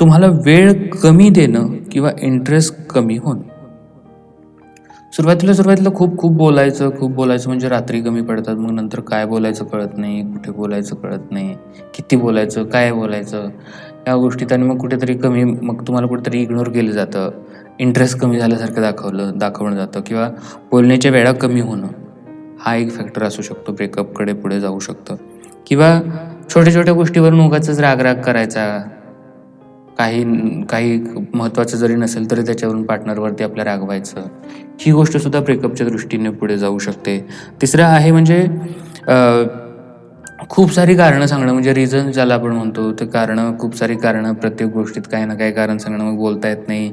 तुम्हाला वेळ कमी देणं किंवा इंटरेस्ट कमी होणं. सुरुवातीला सुरुवातीला खूप खूप बोलायचं खूप बोलायचं म्हणजे रात्री कमी पडतात मग नंतर काय बोलायचं कळत नाही कुठे बोलायचं कळत नाही किती बोलायचं काय बोलायचं या गोष्टीत आणि मग कुठेतरी कमी मग तुम्हाला कुठेतरी इग्नोर केलं जातं. इंटरेस्ट कमी झाल्यासारखं दाखवलं दाखवलं जातं किंवा बोलण्याच्या वेळा कमी होणं. हा एक फॅक्टर असू शकतो ब्रेकअपकडे पुढे जाऊ शकतं. किंवा छोट्या छोट्या गोष्टीवरून उगाच राग राग करायचा. काही काही महत्त्वाचं जरी नसेल तरी त्याच्यावरून पार्टनरवरती आपल्या रागवायचं. ही गोष्ट सुद्धा ब्रेकअपच्या दृष्टीने पुढे जाऊ शकते. तिसरं आहे म्हणजे खूप सारी कारणं सांगणं म्हणजे रिझन ज्याला आपण म्हणतो ते कारणं खूप सारी कारणं प्रत्येक गोष्टीत काही ना काही कारण सांगणं मग बोलता येत नाही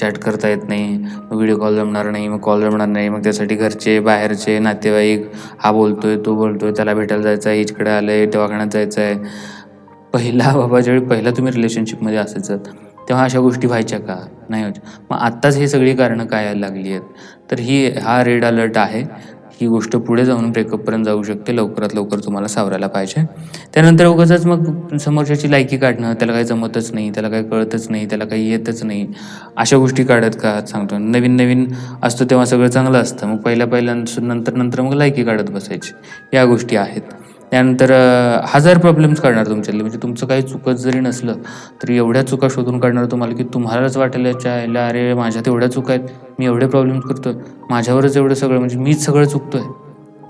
चॅट करता येत नाही मग व्हिडिओ कॉल जमणार नाही मग कॉल जमणार नाही मग त्यासाठी घरचे बाहेरचे नातेवाईक हा बोलतोय तो बोलतोय त्याला भेटायला जायचं आहे इकडे आलं आहे दवाखान्यात जायचं आहे पहिला बाबा ज्यावेळी पहिला तुम्ही रिलेशनशिपमध्ये असायचं तेव्हा अशा गोष्टी व्हायच्या का? नाही व्हायच्या. मग आत्ताच हे सगळी कारणं काय यायला लागली आहेत? तर ही हा रेड अलर्ट आहे ही गोष्ट पुढे जाऊन ब्रेकअपपर्यंत जाऊ शकते लवकरात लवकर तुम्हाला सावरायला पाहिजे. त्यानंतर उगाच मग समोरच्याची लायकी काढणं त्याला काही जमतच नाही त्याला काही कळतच नाही त्याला काही येतच नाही. अशा गोष्टी काढत का? सांगतो. नवीन नवीन असतो तेव्हा सगळं चांगलं असतं. मग पहिल्या पहिल्या नंतर नंतर मग लायकी काढत बसायची. या गोष्टी आहेत. त्यानंतर हजार प्रॉब्लेम्स काढणार तुमच्यातले. म्हणजे तुमचं काही चुकत जरी नसलं तरी एवढ्या चुका शोधून काढणार तुम्हाला की तुम्हालाच वाटेल याच्या अरे माझ्यात एवढ्या चुका आहेत. मी एवढे प्रॉब्लेम्स करतोय. माझ्यावरच एवढं सगळं म्हणजे मीच सगळं चुकतोय.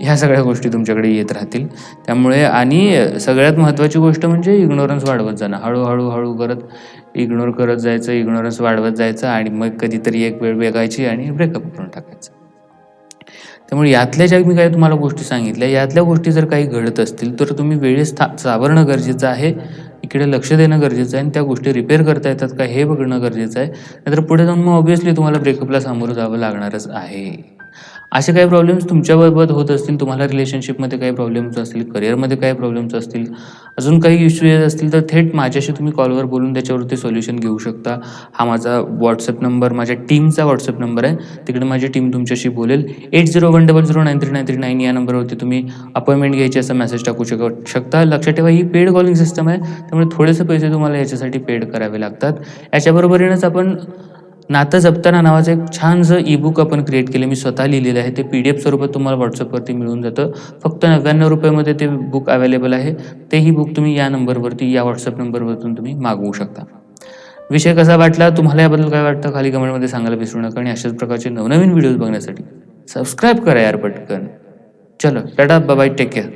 ह्या सगळ्या गोष्टी तुमच्याकडे येत राहतील. त्यामुळे आणि सगळ्यात महत्त्वाची गोष्ट म्हणजे इग्नोरन्स वाढवत जाणं. हळूहळू हळू करत इग्नोर करत जायचं इग्नोरन्स वाढवत जायचं आणि मग कधीतरी एक वेळ वेगायची आणि ब्रेकअप करून टाकायचं. त्यामुळे यातल्या ज्या मी काही तुम्हाला गोष्टी सांगितल्या यातल्या गोष्टी जर काही घडत असतील तर तुम्ही वेळेस था सावरणं गरजेचं आहे इकडे लक्ष देणं गरजेचं आहे आणि त्या गोष्टी रिपेअर करता येतात का हे बघणं गरजेचं आहे. नाहीतर पुढे जाऊन मग ऑब्व्हियसली तुम्हाला ब्रेकअपला सामोरं जावं लागणारच आहे. असे काही प्रॉब्लेम्स तुमच्याबरोबर होत असतील तुम्हाला रिलेशनशिपमध्ये काही प्रॉब्लेम्स असतील करिअरमध्ये काही प्रॉब्लेम्स असतील अजून काही इश्यू येत असतील तर थेट माझ्याशी तुम्ही कॉलवर बोलून त्याच्यावरती सोल्युशन घेऊ शकता. हा माझा व्हॉट्सअप नंबर माझ्या टीमचा व्हॉट्सअप नंबर आहे. तिकडे माझी टीम तुमच्याशी बोलेल. Eight zero one double zero nine three nine three nine या नंबरवरती तुम्ही अपॉइंटमेंट घ्यायची असा मेसेज टाकू शक शकता. लक्षात ठेवा ही पेड कॉलिंग सिस्टम आहे. त्यामुळे थोडेसे पैसे तुम्हाला याच्यासाठी पेड करावे लागतात. याच्याबरोबरीनंच आपण नातं जपताना नावाचं एक छानसं ई बुक आपण क्रिएट केलं. मी स्वतः लिहिलेलं आहे. ते पी डी एफ स्वरूपात तुम्हाला व्हॉट्सअपवरती मिळून जातं. फक्त नव्याण्णव रुपयामध्ये ते बुक अवेलेबल आहे. तेही बुक तुम्ही या नंबरवरती या व्हॉट्सअप नंबरवरतून तुम्ही मागवू शकता. विषय कसा वाटला? तुम्हाला याबद्दल काय वाटतं? खाली कमेंटमध्ये सांगायला विसरू नका. आणि अशाच प्रकारचे नवनवीन व्हिडिओज बघण्यासाठी सबस्क्राईब करा यार पटकन. चलो टाटा बाय टेक केअर